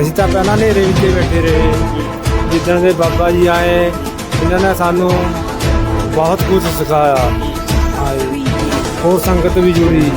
ਅਸੀਂ ਤਾਂ ਪਹਿਲਾਂ ਹਨੇਰੇ ਵਿੱਚ ਹੀ ਬੈਠੇ ਰਹੇ। ਜਿੱਦਾਂ ਦੇ ਬਾਬਾ ਜੀ ਆਏ, ਇਹਨਾਂ ਨੇ ਸਾਨੂੰ ਬਹੁਤ ਕੁਝ ਸਿਖਾਇਆ। ਹਾਂ ਹੋਰ ਸੰਗਤ ਵੀ ਜੁੜੀ।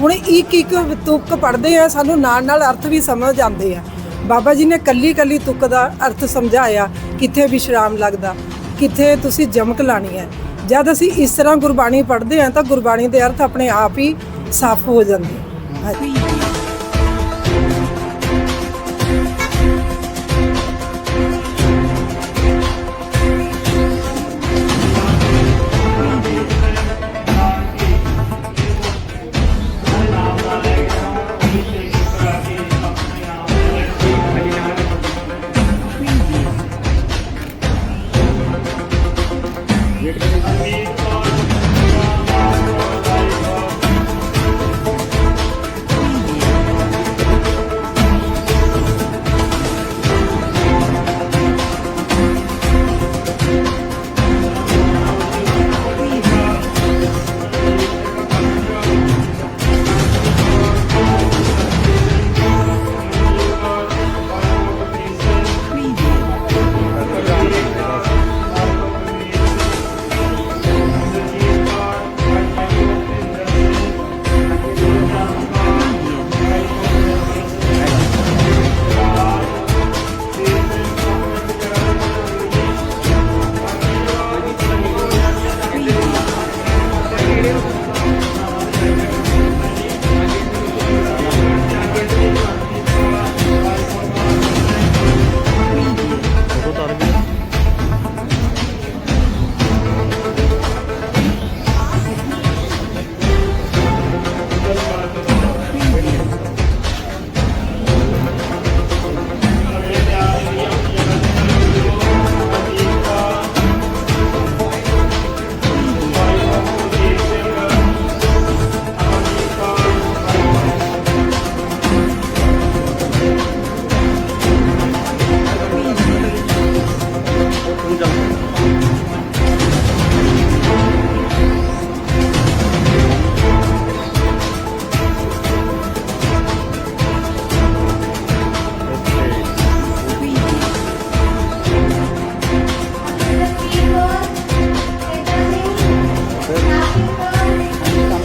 ਹੁਣ ਇੱਕ ਇੱਕ ਤੁੱਕ ਪੜਦੇ ਆ, ਸਾਨੂੰ ਨਾਲ ਨਾਲ ਅਰਥ ਵੀ ਸਮਝ ਆਉਂਦੇ ਆ। ਬਾਬਾ ਜੀ ਨੇ ਕੱਲੀ ਕੱਲੀ ਤੁੱਕ ਦਾ ਅਰਥ ਸਮਝਾਇਆ। ਕਿੱਥੇ ਵਿਸ਼ਰਾਮ ਲੱਗਦਾ, ਕਿੱਥੇ ਤੁਸੀਂ ਜਮਕ ਲਾਣੀ ਹੈ। ਜਦ ਅਸੀਂ ਇਸ ਤਰ੍ਹਾਂ ਗੁਰਬਾਣੀ ਪੜ੍ਹਦੇ ਹਾਂ ਤਾਂ ਗੁਰਬਾਣੀ ਦੇ ਅਰਥ ਆਪਣੇ ਆਪ ਹੀ ਸਾਫ਼ ਹੋ ਜਾਂਦੇ। ਹਾਂਜੀ।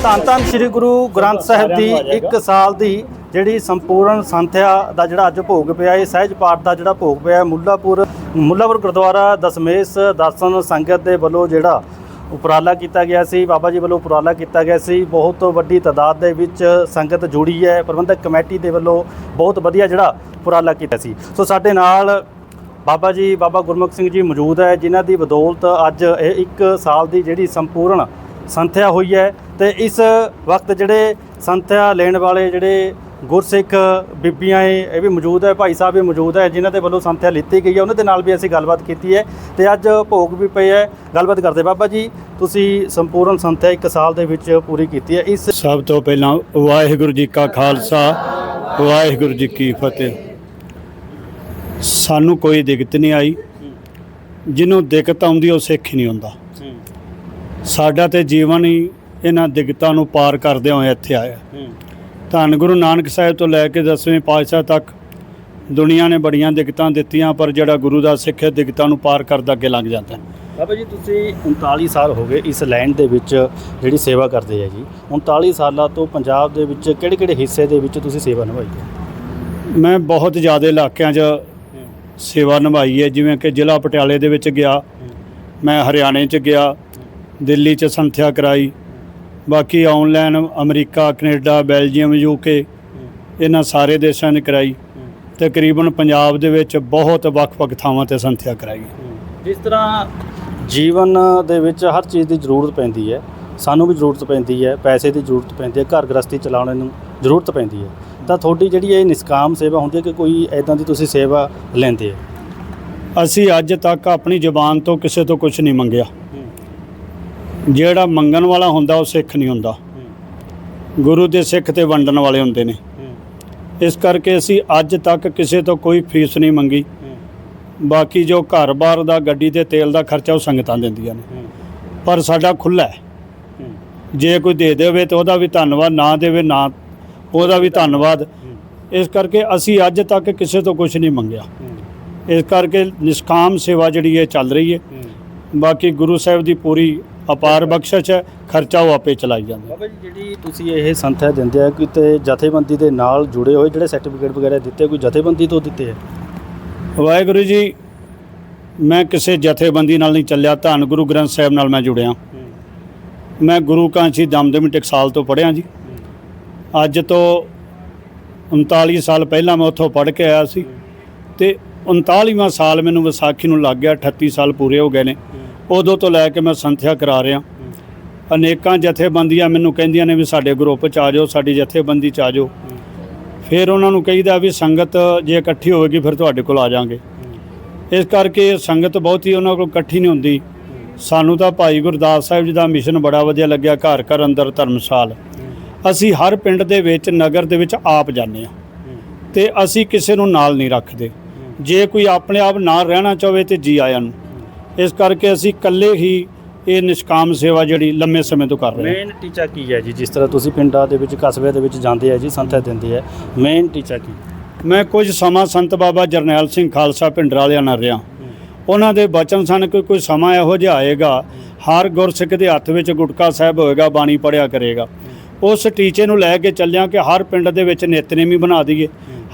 ਧੰਨ ਧੰਨ ਸ੍ਰੀ ਗੁਰੂ ਗ੍ਰੰਥ ਸਾਹਿਬ ਦੀ ਇੱਕ ਸਾਲ ਦੀ ਜਿਹੜੀ ਸੰਪੂਰਨ ਸੰਥਿਆ ਦਾ ਜਿਹੜਾ ਅੱਜ ਭੋਗ ਪਿਆ ਇਹ ਸਹਿਜ ਪਾਠ ਦਾ ਜਿਹੜਾ ਭੋਗ ਪਿਆ ਮੁੱਲਾਪੁਰ ਮੁੱਲਾਪੁਰ ਗੁਰਦੁਆਰਾ ਦਸਮੇਸ਼ ਦਰਸ਼ਨ ਸੰਗਤ ਦੇ ਵੱਲੋਂ ਜਿਹੜਾ ਉਪਰਾਲਾ ਕੀਤਾ ਗਿਆ ਸੀ ਬਾਬਾ ਜੀ ਵੱਲੋਂ ਉਪਰਾਲਾ ਕੀਤਾ ਗਿਆ ਸੀ ਬਹੁਤ ਵੱਡੀ ਤਾਦਾਦ ਦੇ ਵਿੱਚ ਸੰਗਤ ਜੁੜੀ ਹੈ ਪ੍ਰਬੰਧਕ ਕਮੇਟੀ ਦੇ ਵੱਲੋਂ ਬਹੁਤ ਵਧੀਆ ਜਿਹੜਾ ਉਪਰਾਲਾ ਕੀਤਾ ਸੀ। ਸੋ ਸਾਡੇ ਨਾਲ ਬਾਬਾ ਜੀ ਬਾਬਾ ਗੁਰਮੁਖ ਸਿੰਘ ਜੀ ਮੌਜੂਦ ਹੈ ਜਿਨ੍ਹਾਂ ਦੀ ਬਦੌਲਤ ਅੱਜ ਇਹ ਇੱਕ ਸਾਲ ਦੀ ਜਿਹੜੀ ਸੰਪੂਰਨ ਸੰਥਿਆ ਹੋਈ ਹੈ ਤੇ ਇਸ ਵਕਤ ਜਿਹੜੇ ਸੰਥਿਆ ਲੈਣ ਵਾਲੇ ਜਿਹੜੇ ਗੁਰਸਿੱਖ ਬੀਬੀਆਂ ਏ ਇਹ ਵੀ ਮੌਜੂਦ ਹੈ, ਭਾਈ ਸਾਹਿਬ ਵੀ ਮੌਜੂਦ ਹੈ, ਜਿਨ੍ਹਾਂ ਦੇ ਵੱਲੋਂ ਸੰਥਿਆ ਲਿੱਤੀ ਗਈ ਹੈ, ਉਹਨਾਂ ਦੇ ਨਾਲ ਵੀ ਅਸੀਂ ਗੱਲਬਾਤ ਕੀਤੀ ਹੈ ਤੇ ਅੱਜ ਭੋਗ ਵੀ ਪਏ ਹੈ। ਗੱਲਬਾਤ ਕਰਦੇ ਬਾਬਾ ਜੀ, ਤੁਸੀਂ ਸੰਪੂਰਨ ਸੰਥਿਆ ਇੱਕ ਸਾਲ ਦੇ ਵਿੱਚ ਪੂਰੀ ਕੀਤੀ ਹੈ। ਇਸ ਸਭ ਤੋਂ ਪਹਿਲਾਂ ਵਾਹਿਗੁਰੂ ਜੀ ਕਾ ਖਾਲਸਾ, ਵਾਹਿਗੁਰੂ ਜੀ ਕੀ ਫਤਿਹ। ਸਾਨੂੰ ਕੋਈ ਦਿੱਕਤ ਨਹੀਂ ਆਈ। ਜਿਹਨੂੰ ਦਿੱਕਤ ਆਉਂਦੀ, ਉਹ ਸਿੱਖ ਹੀ ਨਹੀਂ ਹੁੰਦਾ। ਸਾਡਾ ਤੇ ਜੀਵਨ ਹੀ ਇਹਨਾਂ ਦਿੱਕਤਾਂ ਨੂੰ ਪਾਰ ਕਰਦੇ ਹੋਏ ਇੱਥੇ ਆਇਆ। ਧੰਨ ਗੁਰੂ ਨਾਨਕ ਸਾਹਿਬ ਤੋਂ ਲੈ ਕੇ ਦਸਵੇਂ ਪਾਤਸ਼ਾਹ ਤੱਕ ਦੁਨੀਆ ਨੇ ਬੜੀਆਂ ਦਿੱਕਤਾਂ ਦਿੱਤੀਆਂ ਪਰ ਜਿਹੜਾ ਗੁਰੂ ਦਾ ਸਿੱਖ ਹੈ ਦਿੱਕਤਾਂ ਨੂੰ ਪਾਰ ਕਰਦਾ ਅੱਗੇ ਲੰਘ ਜਾਂਦਾ। ਬਾਬਾ ਜੀ ਤੁਸੀਂ 39 ਸਾਲ ਹੋ ਗਏ ਇਸ ਲੈਂਡ ਦੇ ਵਿੱਚ ਜਿਹੜੀ ਸੇਵਾ ਕਰਦੇ ਆ ਜੀ। 39 ਸਾਲਾਂ ਤੋਂ ਪੰਜਾਬ ਦੇ ਵਿੱਚ ਕਿਹੜੇ ਕਿਹੜੇ ਹਿੱਸੇ ਦੇ ਵਿੱਚ ਤੁਸੀਂ ਸੇਵਾ ਨਿਭਾਈ ਹੈ? ਮੈਂ ਬਹੁਤ ਜ਼ਿਆਦਾ ਇਲਾਕਿਆਂ 'ਚ ਸੇਵਾ ਨਿਭਾਈ ਹੈ ਜਿਵੇਂ ਕਿ ਜ਼ਿਲ੍ਹਾ ਪਟਿਆਲੇ ਦੇ ਵਿੱਚ ਗਿਆ। ਮੈਂ ਹਰਿਆਣੇ 'ਚ ਗਿਆ। ਦਿੱਲੀ 'ਚ ਸੰਥਿਆ ਕਰਾਈ। ਬਾਕੀ online America Canada Belgium UK ਇਹਨਾਂ ਸਾਰੇ ਦੇਸ਼ਾਂ ਨੇ ਕਰਾਈ। ਤਕਰੀਬਨ ਪੰਜਾਬ ਦੇ ਵਿੱਚ ਬਹੁਤ ਵੱਖ-ਵੱਖ ਥਾਵਾਂ ਤੇ ਸੰਥਿਆ ਕਰਾਈ। ਜਿਸ ਤਰ੍ਹਾਂ ਜੀਵਨ ਦੇ ਵਿੱਚ ਹਰ ਚੀਜ਼ ਦੀ ਜ਼ਰੂਰਤ ਪੈਂਦੀ ਹੈ। ਸਾਨੂੰ ਵੀ ਜ਼ਰੂਰਤ ਪੈਂਦੀ ਹੈ ਪੈਸੇ ਦੀ ਜ਼ਰੂਰਤ ਪੈਂਦੀ ਹੈ ਘਰ ਗ੍ਰਸਤੀ ਚਲਾਉਣ ਨੂੰ ਜ਼ਰੂਰਤ ਪੈਂਦੀ ਹੈ। ਤਾਂ ਤੁਹਾਡੀ ਜਿਹੜੀ ਇਹ ਨਿਸਕਾਮ ਸੇਵਾ ਹੁੰਦੀ ਹੈ ਕਿ ਕੋਈ ਐਦਾਂ ਦੀ ਤੁਸੀਂ ਸੇਵਾ ਲੈਂਦੇ ਹੋ? ਅਸੀਂ ਅੱਜ ਤੱਕ ਆਪਣੀ ਜ਼ੁਬਾਨ ਤੋਂ ਕਿਸੇ ਤੋਂ ਕੁਝ ਨਹੀਂ ਮੰਗਿਆ। ਜਿਹੜਾ ਮੰਗਣ ਵਾਲਾ ਹੁੰਦਾ ਉਹ ਸਿੱਖ ਨਹੀਂ ਹੁੰਦਾ। ਗੁਰੂ ਦੇ ਸਿੱਖ ਤੇ ਵੰਡਣ ਵਾਲੇ ਹੁੰਦੇ ਨੇ। ਇਸ ਕਰਕੇ ਅਸੀਂ ਅੱਜ ਤੱਕ ਕਿਸੇ ਤੋਂ ਕੋਈ ਫੀਸ ਨਹੀਂ ਮੰਗੀ। ਬਾਕੀ ਜੋ ਘਰ-ਬਾਰ ਦਾ ਗੱਡੀ ਤੇ ਤੇਲ ਦਾ ਖਰਚਾ ਉਹ ਸੰਗਤਾਂ ਦਿੰਦੀਆਂ ਨੇ। ਪਰ ਸਾਡਾ ਖੁੱਲਾ ਹੈ। ਜੇ ਕੋਈ ਦੇ ਦੇਵੇ ਤਾਂ ਉਹਦਾ ਵੀ ਧੰਨਵਾਦ, ਨਾ ਦੇਵੇ ਨਾ ਉਹਦਾ ਵੀ ਧੰਨਵਾਦ। ਇਸ ਕਰਕੇ ਅਸੀਂ ਅੱਜ ਤੱਕ ਕਿਸੇ ਤੋਂ ਕੁਝ ਨਹੀਂ ਮੰਗਿਆ। ਇਸ ਕਰਕੇ ਨਿਸ਼ਕਾਮ ਸੇਵਾ ਜਿਹੜੀ ਹੈ ਚੱਲ ਰਹੀ ਹੈ। ਬਾਕੀ ਗੁਰੂ ਸਾਹਿਬ ਦੀ ਪੂਰੀ ਅਪਾਰ ਬਖਸ਼ਿਸ਼ ਹੈ ਖਰਚਾ ਉਹ ਆਪੇ ਚਲਾਈ ਜਾਂਦਾ। ਬਾਬਾ ਜੀ ਜਿਹੜੀ ਤੁਸੀਂ ਇਹ ਸੰਥਿਆ ਦਿੰਦੇ ਆ ਕਿਤੇ ਜਥੇਬੰਦੀ ਦੇ ਨਾਲ ਜੁੜੇ ਹੋਏ ਜਿਹੜੇ ਸਰਟੀਫਿਕੇਟ ਵਗੈਰਾ ਦਿੱਤੇ ਕੋਈ ਜਥੇਬੰਦੀ ਤੋਂ ਦਿੱਤੇ ਆ? ਵਾਹਿਗੁਰੂ ਜੀ ਮੈਂ ਕਿਸੇ ਜਥੇਬੰਦੀ ਨਾਲ ਨਹੀਂ ਚੱਲਿਆ। ਧੰਨ ਗੁਰੂ ਗ੍ਰੰਥ ਸਾਹਿਬ ਨਾਲ ਮੈਂ ਜੁੜਿਆ। ਮੈਂ ਗੁਰੂ ਕਾਂਚੀ ਦਮਦਮੀ ਟਕਸਾਲ ਤੋਂ ਪੜ੍ਹਿਆ ਜੀ। ਅੱਜ ਤੋਂ 39 ਸਾਲ ਪਹਿਲਾਂ ਮੈਂ ਉੱਥੋਂ ਪੜ੍ਹ ਕੇ ਆਇਆ ਸੀ। ਤੇ 39ਵਾਂ ਸਾਲ ਮੈਨੂੰ ਵਿਸਾਖੀ ਨੂੰ ਲੱਗ ਗਿਆ 38 ਸਾਲ ਪੂਰੇ ਹੋ ਗਏ ਨੇ। ਉਦੋਂ ਤੋਂ ਲੈ ਕੇ ਮੈਂ ਸੰਥਿਆ ਕਰਾ ਰਿਹਾ। ਅਨੇਕਾਂ ਜਥੇਬੰਦੀਆਂ ਮੈਨੂੰ ਕਹਿੰਦੀਆਂ ਨੇ ਵੀ ਸਾਡੇ ਗਰੁੱਪ 'ਚ ਆ ਜਾਓ, ਸਾਡੀ ਜਥੇਬੰਦੀ 'ਚ ਆ ਜਾਓ। ਫਿਰ ਉਹਨਾਂ ਨੂੰ ਕਹੀਦਾ ਵੀ ਸੰਗਤ ਜੇ ਇਕੱਠੀ ਹੋਵੇਗੀ ਫਿਰ ਤੁਹਾਡੇ ਕੋਲ ਆ ਜਾਾਂਗੇ। ਇਸ ਕਰਕੇ ਸੰਗਤ ਬਹੁਤੀ ਉਹਨਾਂ ਕੋਲ ਇਕੱਠੀ ਨਹੀਂ ਹੁੰਦੀ। ਸਾਨੂੰ ਤਾਂ ਭਾਈ ਗੁਰਦਾਸ ਸਾਹਿਬ ਜੀ ਦਾ ਮਿਸ਼ਨ ਬੜਾ ਵਧੀਆ ਲੱਗਿਆ, ਘਰ ਘਰ ਅੰਦਰ ਧਰਮਸ਼ਾਲ। ਅਸੀਂ ਹਰ ਪਿੰਡ ਦੇ ਵਿੱਚ, ਨਗਰ ਦੇ ਵਿੱਚ ਆਪ ਜਾਂਦੇ ਆ ਤੇ ਅਸੀਂ ਕਿਸੇ ਨੂੰ ਨਾਲ ਨਹੀਂ ਰੱਖਦੇ। ਜੇ ਕੋਈ ਆਪਣੇ ਆਪ ਨਾਲ ਰਹਿਣਾ ਚਾਹਵੇ ਤੇ ਜੀ ਆਇਆਂ ਨੂੰ। ਇਸ ਕਰਕੇ ਅਸੀਂ ਇਕੱਲੇ ਹੀ ਇਹ ਨਿਸ਼ਕਾਮ ਸੇਵਾ ਜਿਹੜੀ ਲੰਮੇ ਸਮੇਂ ਤੋਂ ਕਰ ਰਹੇ ਹਾਂ। ਮੇਨ ਟੀਚਾ ਕੀ ਹੈ ਜੀ? ਜਿਸ ਤਰ੍ਹਾਂ ਤੁਸੀਂ ਪਿੰਡਾਂ ਦੇ ਵਿੱਚ ਕਸਬਿਆਂ ਦੇ ਵਿੱਚ ਜਾਂਦੇ ਆ ਜੀ ਸੰਥਿਆ ਦਿੰਦੇ ਆ ਮੇਨ ਟੀਚਾ ਕੀ? ਮੈਂ ਕੁਝ ਸਮਾਂ ਸੰਤ ਬਾਬਾ ਜਰਨੈਲ ਸਿੰਘ ਖਾਲਸਾ ਪਿੰਡਰਾਲਿਆਂ ਨਾਲ ਰਿਹਾ। ਉਹਨਾਂ ਦੇ ਬਚਨ ਸਨ ਕਿ ਕੋਈ ਸਮਾਂ ਇਹੋ ਜਿਹਾ ਆਏਗਾ ਹਰ ਗੁਰਸਿੱਖ ਦੇ ਹੱਥ ਵਿੱਚ ਗੁਟਕਾ ਸਾਹਿਬ ਹੋਏਗਾ ਬਾਣੀ ਪੜਿਆ ਕਰੇਗਾ। ਉਸ ਟੀਚੇ ਨੂੰ ਲੈ ਕੇ ਚੱਲਿਆ ਕਿ ਹਰ ਪਿੰਡ ਦੇ ਵਿੱਚ ਨਿਤਨੇਮੀ ਬਣਾ ਦਈਏ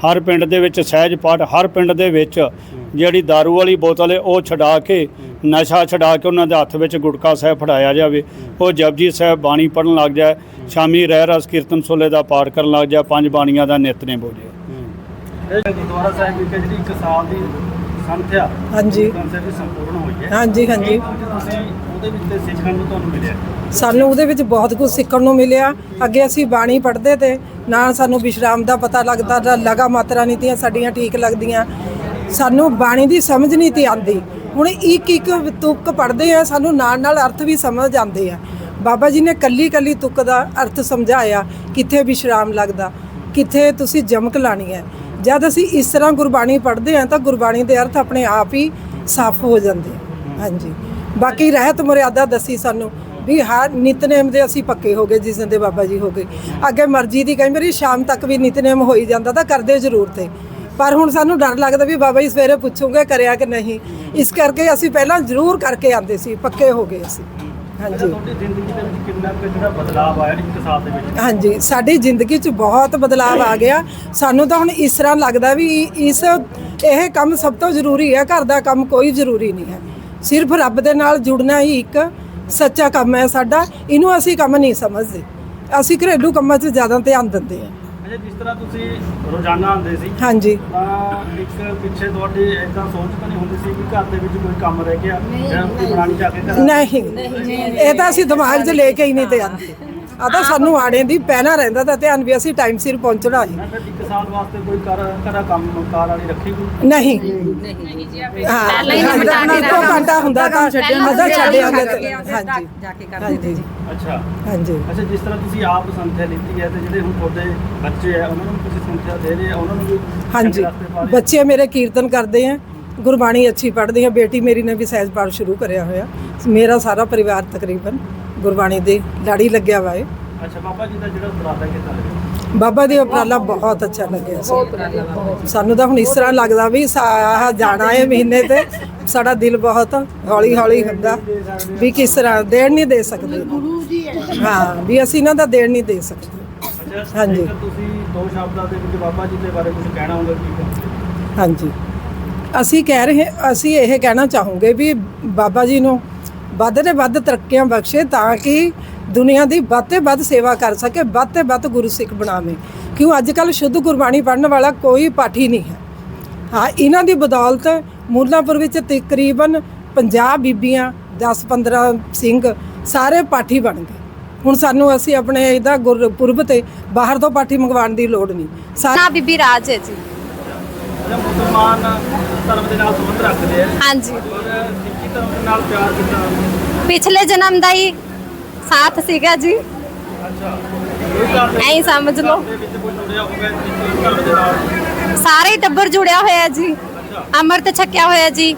ਹਰ ਪਿੰਡ ਦੇ ਵਿੱਚ ਸਹਿਜ ਪਾਠ ਹਰ ਪਿੰਡ ਦੇ ਵਿੱਚ ਜਿਹੜੀ दारू ਵਾਲੀ ਬੋਤਲ ਹੈ ਉਹ ਛਡਾ ਕੇ ਨਸ਼ਾ ਛਡਾ ਕੇ ਉਹਨਾਂ ਦੇ ਹੱਥ ਵਿੱਚ ਗੁਟਕਾ ਸਾਹਿਬ ਫੜਾਇਆ ਜਾਵੇ। ਉਹ ਜਪਜੀ ਸਾਹਿਬ ਬਾਣੀ ਪੜਨ ਲੱਗ ਜਾਏ ਸ਼ਾਮੀ ਰਹਿ ਰਸ ਕੀਰਤਨ ਸੋਲੇ ਦਾ ਪਾਠ ਕਰਨ ਲੱਗ ਜਾਏ ਪੰਜ ਬਾਣੀਆਂ ਦਾ ਨਿਤਨੇਮ ਬੋਲੇ। ਇਹ ਗੁਰਦੁਆਰਾ ਸਾਹਿਬ ਵਿਖੇ ਜਿਹੜੀ ਇੱਕ ਸਾਲ ਦੀ ਸੰਥਿਆ ਹਾਂਜੀ। ਗ੍ਰੰਥ ਸਾਹਿਬ ਦੀ ਸੰਪੂਰਨ ਹੋਈ ਹੈ। ਹਾਂਜੀ ਹਾਂਜੀ। ਤੁਸੀਂ ਉਹਦੇ ਵਿੱਚ ਤੇ ਸਿੱਖਣ ਨੂੰ ਤੁਹਾਨੂੰ ਮਿਲਿਆ? ਸਾਨੂੰ ਉਹਦੇ ਵਿੱਚ ਬਹੁਤ ਕੁਝ ਸਿੱਖਣ ਨੂੰ ਮਿਲਿਆ। ਅੱਗੇ ਅਸੀਂ ਬਾਣੀ ਪੜ੍ਹਦੇ ਤੇ ਨਾ ਸਾਨੂੰ ਵਿਸ਼ਰਾਮ ਦਾ ਪਤਾ ਲੱਗਦਾ ਲਗਾ ਮਾਤਰਾ ਨੀਤੀਆਂ ਸਾਡੀਆਂ ਠੀਕ ਲੱਗਦੀਆਂ। ਸਾਨੂੰ ਬਾਣੀ ਦੀ ਸਮਝ ਨਹੀਂ ਤੀ ਆਂਦੀ ਹੁਣ ਇੱਕ ਇੱਕ ਤੁਕ ਪੜ੍ਹਦੇ ਆ, ਸਾਨੂੰ ਨਾਲ ਨਾਲ ਅਰਥ ਵੀ ਸਮਝ ਆਉਂਦੇ ਆ। ਬਾਬਾ ਜੀ ਨੇ ਕੱਲੀ ਕੱਲੀ ਤੁਕ ਦਾ ਅਰਥ ਸਮਝਾਇਆ, ਕਿੱਥੇ ਵਿਸ਼ਰਾਮ ਲੱਗਦਾ, ਕਿੱਥੇ ਤੁਸੀਂ ਜਮਕ ਲਾਣੀ ਹੈ। ਜਦ ਅਸੀਂ ਇਸ ਤਰ੍ਹਾਂ ਗੁਰਬਾਣੀ ਪੜ੍ਹਦੇ ਆ, ਤਾਂ ਗੁਰਬਾਣੀ ਦੇ ਅਰਥ ਆਪਣੇ ਆਪ ਹੀ ਸਾਫ਼ ਹੋ ਜਾਂਦੇ ਹਾਂਜੀ। ਬਾਕੀ ਰਹਿਤ ਮਰਿਆਦਾ ਦੱਸੀ ਸਾਨੂੰ ਵੀ ਹਰ ਨਿਤਨੇਮ ਦੇ ਅਸੀਂ ਪੱਕੇ ਹੋ ਗਏ, ਜਿਸ ਦਿਨ ਦੇ ਬਾਬਾ ਜੀ ਹੋ ਗਏ। ਅੱਗੇ ਮਰਜ਼ੀ ਦੀ ਕਈ ਵਾਰੀ ਸ਼ਾਮ ਤੱਕ ਵੀ ਨਿਤਨੇਮ ਹੋਈ ਜਾਂਦਾ, ਤਾਂ ਕਰਦੇ ਜ਼ਰੂਰ ਤੇ। ਪਰ ਹੁਣ ਸਾਨੂੰ ਡਰ ਲੱਗਦਾ ਵੀ ਬਾਬਾ ਜੀ ਸਵੇਰੇ ਪੁੱਛੂਗੇ ਕਰਿਆ ਕਿ ਨਹੀਂ। ਇਸ ਕਰਕੇ ਅਸੀਂ ਪਹਿਲਾਂ ਜ਼ਰੂਰ ਕਰਕੇ ਆਂਦੇ ਸੀ ਪੱਕੇ ਹੋ ਗਏ ਅਸੀਂ। ਹਾਂਜੀ। ਤੁਹਾਡੀ ਜ਼ਿੰਦਗੀ ਦੇ ਵਿੱਚ ਕਿੰਨਾ ਕੁ ਜਿਹੜਾ ਬਦਲਾਅ ਆਇਆ ਇੱਕ ਸਾਲ ਦੇ ਵਿੱਚ? ਹਾਂਜੀ ਸਾਡੀ ਜ਼ਿੰਦਗੀ 'ਚ ਬਹੁਤ ਬਦਲਾਅ ਆ ਗਿਆ। ਸਾਨੂੰ ਤਾਂ ਹੁਣ ਇਸ ਤਰ੍ਹਾਂ ਲੱਗਦਾ ਵੀ ਇਸ ਇਹ ਕੰਮ ਸਭ ਤੋਂ ਜ਼ਰੂਰੀ ਹੈ ਘਰ ਦਾ ਕੰਮ ਕੋਈ ਜ਼ਰੂਰੀ ਨਹੀਂ ਹੈ। ਸਿਰਫ ਰੱਬ ਦੇ ਨਾਲ ਜੁੜਨਾ ਹੀ ਇੱਕ ਸੱਚਾ ਕੰਮ ਹੈ ਸਾਡਾ। ਇਹਨੂੰ ਅਸੀਂ ਕੰਮ ਨਹੀਂ ਸਮਝਦੇ। ਅਸੀਂ ਘਰੇਲੂ ਕੰਮਾਂ 'ਚ ਜ਼ਿਆਦਾ ਧਿਆਨ ਦਿੰਦੇ ਹਾਂ। ਅੱਛਾ ਜਿਸ ਤਰ੍ਹਾਂ ਤੁਸੀਂ ਰੋਜ਼ਾਨਾ ਆਉਂਦੇ ਸੀ ਹਾਂਜੀ। ਤਾਂ ਇੱਕ ਪਿੱਛੇ ਤੁਹਾਡੀ ਇਦਾਂ ਸੋਚ ਤਾਂ ਨਹੀਂ ਹੁੰਦੀ ਸੀ ਕਿ ਘਰ ਦੇ ਵਿੱਚ ਕੋਈ ਕੰਮ ਰਹਿ ਗਿਆ ਜਾਂ ਰੋਟੀ ਨਹੀਂ ਇਹ ਤਾਂ ਅਸੀਂ ਦਿਮਾਗ 'ਚ ਲੈ ਕੇ ਹੀ ਨਹੀਂ ਤੇ ਆਂਦੇ ਆ ਤਾਂ ਸਾਨੂੰ ਆੜੇ ਦੀ ਪਹਿਨਾ ਰਹਿੰਦਾ ਤਾਂ ਧਿਆਨ ਵੀ ਅਸੀਂ ਟਾਈਮ ਸਿਰ ਪਹੁੰਚਣਾ ਹੈ ਮੈਂ ਫਿਰ ਇੱਕ ਸਾਲ ਵਾਸਤੇ ਕੋਈ ਕਰ ਘਰਾ ਕੰਮ ਕਾਰ ਵਾਲੀ ਰੱਖੀ ਕੋਈ? ਨਹੀਂ। ਹਾਂ ਪਹਿਲਾਂ ਹੀ ਨਿਪਟਾ ਕੇ ਇੱਕੋ ਘੰਟਾ ਹੁੰਦਾ ਤਾਂ ਪਹਿਲਾਂ ਅਦਾ ਛੱਡੇ ਆਉਂਦੇ ਛੱਡ ਹਾਂਜੀ। ਜਾ ਕੇ ਹਾਂਜੀ। ਅੱਛਾ। ਹਾਂਜੀ। ਅੱਛਾ ਜਿਸ ਤਰ੍ਹਾਂ ਤੁਸੀਂ ਆਪ ਸੰਥਿਆ ਲਿੱਤੀ ਹੈ ਤੇ ਜਿਹੜੇ ਹੁਣ ਤੁਹਾਡੇ ਬੱਚੇ ਆ ਉਹਨਾਂ ਨੂੰ ਤੁਸੀਂ ਸੰਥਿਆ ਦੇ ਰਹੇ ਆ ਉਹਨਾਂ ਨੂੰ ਵੀ ਹਾਂਜੀ। ਚੰਗੇ ਰਸਤੇ ਪਾ ਰਹੇ ਆ। ਬੱਚੇ ਮੇਰੇ ਕੀਰਤਨ ਕਰਦੇ ਆ ਗੁਰਬਾਣੀ ਅੱਛੀ ਪੜ੍ਹਦੇ ਆ ਬੇਟੀ ਮੇਰੀ ਨੇ ਵੀ ਸਹਿਜ ਪਾਠ ਸ਼ੁਰੂ ਕਰਿਆ ਹੋਇਆ। ਮੇਰਾ ਸਾਰਾ ਪਰਿਵਾਰ ਤਕਰੀਬਨ ਗੁਰਬਾਣੀ ਦੇ ਲਾੜੀ ਲੱਗਿਆ ਵਾ ਹੈ ਅੱਛਾ ਬਾਬਾ ਜੀ ਦਾ ਜਿਹੜਾ ਉਪਰਾਲਾ ਲੱਗਿਆ? ਬਾਬਾ ਦੀ ਉਪਰਾਲਾ ਬਹੁਤ ਅੱਛਾ ਲੱਗਿਆ ਸੀ। ਸਾਨੂੰ ਤਾਂ ਹੁਣ ਇਸ ਤਰ੍ਹਾਂ ਲੱਗਦਾ ਵੀ ਸਾ- ਆਹ ਜਾਣਾ ਹੈ ਮਹੀਨੇ ਤੇ। ਸਾਡਾ ਦਿਲ ਬਹੁਤ ਹੌਲੀ ਹੌਲੀ ਹੁੰਦਾ ਵੀ ਕਿਸ ਤਰ੍ਹਾਂ ਦੇਣ ਨਹੀਂ ਦੇ ਸਕਦੇ। ਹਾਂ ਵੀ ਅਸੀਂ ਇਹਨਾਂ ਦਾ ਦੇਣ ਨਹੀਂ ਦੇ ਸਕਦੇ। ਅੱਛਾ ਹਾਂਜੀ। ਜੇਕਰ ਤੁਸੀਂ ਦੋ ਸ਼ਬਦਾਂ ਦੇ ਵਿੱਚ ਬਾਬਾ ਜੀ ਦੇ ਬਾਰੇ ਕੁਝ ਕਹਿਣਾ ਹੋਵੇ ਕੀ ਕਹੋਗੇ? ਹਾਂਜੀ। ਅਸੀਂ ਕਹਿ ਰਹੇ ਅਸੀਂ ਇਹ ਕਹਿਣਾ ਚਾਹੂੰਗੇ ਵੀ ਬਾਬਾ ਜੀ ਨੂੰ ਵੱਧ ਤੇ ਵੱਧ ਤਰੱਕੀਆਂ ਬਖਸ਼ੇ ਤਾਂ ਕਿ ਦੁਨੀਆ ਦੀ ਵੱਧ ਤੇ ਵੱਧ ਸੇਵਾ ਕਰ ਸਕੇ ਵੱਧ ਤੇ ਵੱਧ ਗੁਰੂ ਸਿੱਖ ਬਣਾਵੇ। ਕਿਉਂ ਅੱਜ ਕੱਲ ਸ਼ੁੱਧ ਗੁਰਬਾਣੀ ਪੜ੍ਹਨ ਵਾਲਾ ਕੋਈ ਪਾਠੀ ਨਹੀਂ ਹੈ। ਹਾਂ ਇਹਨਾਂ ਦੀ ਬਦੌਲਤ ਮੂਲਾਪੁਰ ਵਿੱਚ ਤਕਰੀਬਨ 50 ਬੀਬੀਆਂ 10-15 ਸਿੰਘ ਸਾਰੇ ਪਾਠੀ ਬਣ ਗਏ। ਹੁਣ ਸਾਨੂੰ ਅਸੀਂ ਆਪਣੇ ਇਹਦਾ ਗੁਰਪੁਰਬ ਤੇ ਬਾਹਰ ਤੋਂ ਪਾਠੀ ਮੰਗਵਾਉਣ ਦੀ ਲੋੜ ਨਹੀਂ। ਸਾਰੇ ਬੀਬੀ ਰਾਜ ਹੈ ਜੀ। ਮੁਸਲਮਾਨ ਧਰਮ ਦੇ ਨਾਲ ਸੰਬੰਧ ਰੱਖਦੇ ਆ ਹਾਂਜੀ। ਨਾਲ ਪਿਆਰ ਕੀਤਾ? ਪਿਛਲੇ ਜਨਮ ਦਾ ਹੀ ਸਾਥ ਸੀਗਾ ਜੀ। ਅੱਛਾ। ਐਂ ਸਮਝ ਲਓ। ਸਾਰੇ ਟੱਬਰ ਜੁੜਿਆ ਹੋਇਆ ਜੀ। ਅੰਮ੍ਰਿਤ ਛਕਿਆ ਹੋਇਆ ਜੀ।